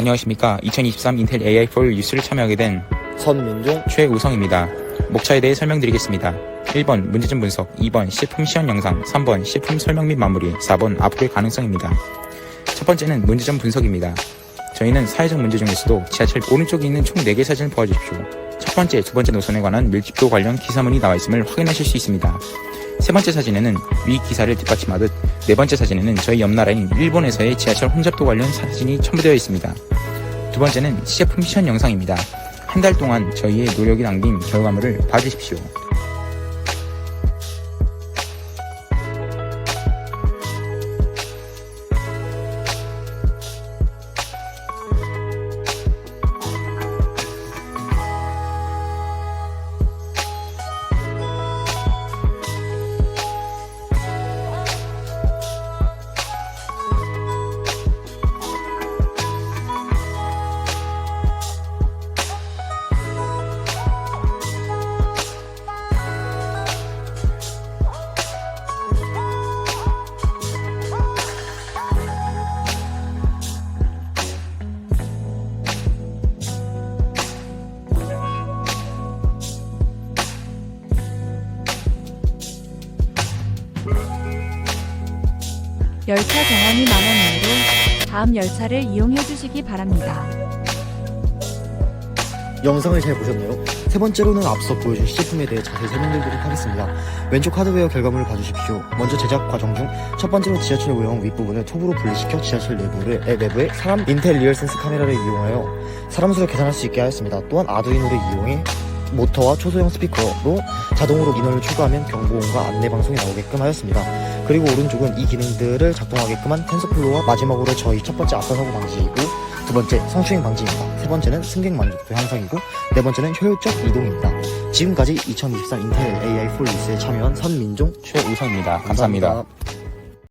안녕하십니까. 2023 인텔 AI4 뉴스를 참여하게 된 선민종 최우성입니다. 목차에 대해 설명드리겠습니다. 1번 문제점 분석, 2번 시품 시연 영상, 3번 시품 설명 및 마무리, 4번 앞으로의 가능성입니다. 첫 번째는 문제점 분석입니다. 저희는 사회적 문제 중에서도 지하철 오른쪽에 있는 총 4개 사진을 보아주십시오. 첫 번째, 두 번째 노선에 관한 밀집도 관련 기사문이 나와 있음을 확인하실 수 있습니다. 세 번째 사진에는 위 기사를 뒷받침하듯 네 번째 사진에는 저희 옆 나라인 일본에서의 지하철 혼잡도 관련 사진이 첨부되어 있습니다. 두 번째는 시제품 시연 영상입니다. 한 달 동안 저희의 노력이 남긴 결과물을 봐주십시오. 열차 경험이 만원 이내로 다음 열차를 이용해 주시기 바랍니다. 영상을 잘 보셨나요? 세 번째로는 앞서 보여준 시제품에 대해 자세히 설명드리도록 하겠습니다. 왼쪽 하드웨어 결과물을 봐주십시오. 먼저 제작 과정 중 첫 번째로 지하철 외형 윗부분을 톱으로 분리시켜 지하철 내부를 에, 내부에 사람 인텔 리얼센스 카메라를 이용하여 사람 수를 계산할 수 있게 하였습니다. 또한 아두이노를 이용해 모터와 초소형 스피커로 자동으로 인원을 추가하면 경보음과 안내 방송이 나오게끔 하였습니다. 그리고 오른쪽은 이 기능들을 작동하게끔 한 텐서플로우와 마지막으로 저희 첫 번째 앞선 사고 방지이고 두 번째 성추행 방지입니다. 세 번째는 승객 만족도 향상이고 네 번째는 효율적 이동입니다. 지금까지 2023 인텔 AI4 리스에 참여한 선민종 최우성입니다 감사합니다.